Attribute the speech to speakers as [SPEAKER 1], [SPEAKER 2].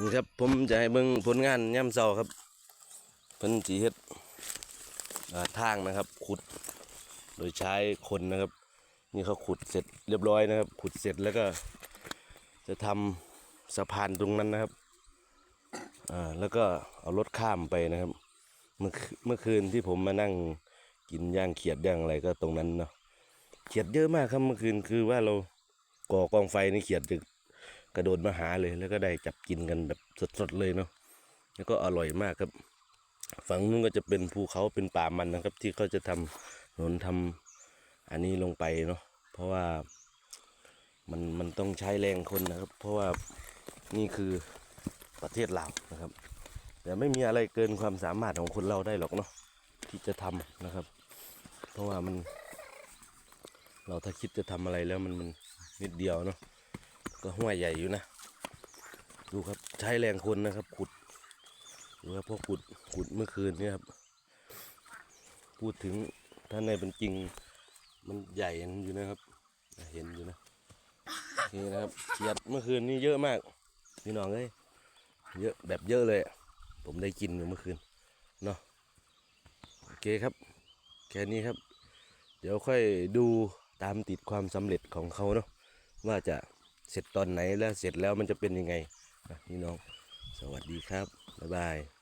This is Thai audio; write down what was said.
[SPEAKER 1] นี่ครับผมจะให้เบิ่งผลงานย่ำเช้าครับเพิ่นสีเฮ็ดทางนะครับ ขุด โดยใช้คนนะครับ นี่เขาขุดเสร็จเรียบร้อยนะครับ ขุดเสร็จแล้วก็ จะทำสะพานตรงนั้นนะครับอ่าแล้วก็เอารถข้ามไปนะครับ เมื่อเมื่อคืนที่ผมมานั่งกินย่างเขียดย่างอะไรก็ตรงนั้นเนาะเขียดเยอะมากครับเมื่อคืนคือว่าเราก่อกองไฟในเขียดจะ กระโดดมาหาเลย แล้วก็ได้จับกินกันแบบสดๆเลยเนาะแล้วก็อร่อยมากครับ ฝั่งนู้นก็จะเป็นภูเขาเป็นป่ามันนะครับ ที่เขาจะทำถนนทำอันนี้ลงไปเนาะเพราะว่ามันมันต้องใช้แรงคนนะครับ เพราะว่านี่คือประเทศลาวนะครับ แต่ไม่มีอะไรเกินความสามารถของคนเราได้หรอกเนาะที่จะทำนะครับ เพราะว่ามัน เราถ้าคิดจะทำอะไรแล้วมันมันนิดเดียวเนาะ ก็ห้วยใหญ่อยู่นะ ดูครับใช้แรงคนนะครับ ขุดดูครับพวกขุดขุดเมื่อคืนนี่ครับ พูดถึงถ้าในเป็นจริง มันใหญ่อยู่นะครับ เห็นอยู่นะโอเคนะครับเขียดเมื่อคืนนี้เยอะมากพี่น้องเอ้ยเยอะแบบเยอะเลย ผมได้กินอยู่เมื่อคืนเนาะโอเคครับแค่นี้ครับ เดี๋ยวค่อยดูตามติดความสำเร็จของเขาเนาะว่าจะ เสร็จตอนไหนแล้วเสร็จแล้วมันจะเป็นยังไงนะพี่น้อง สวัสดีครับ บ๊ายบาย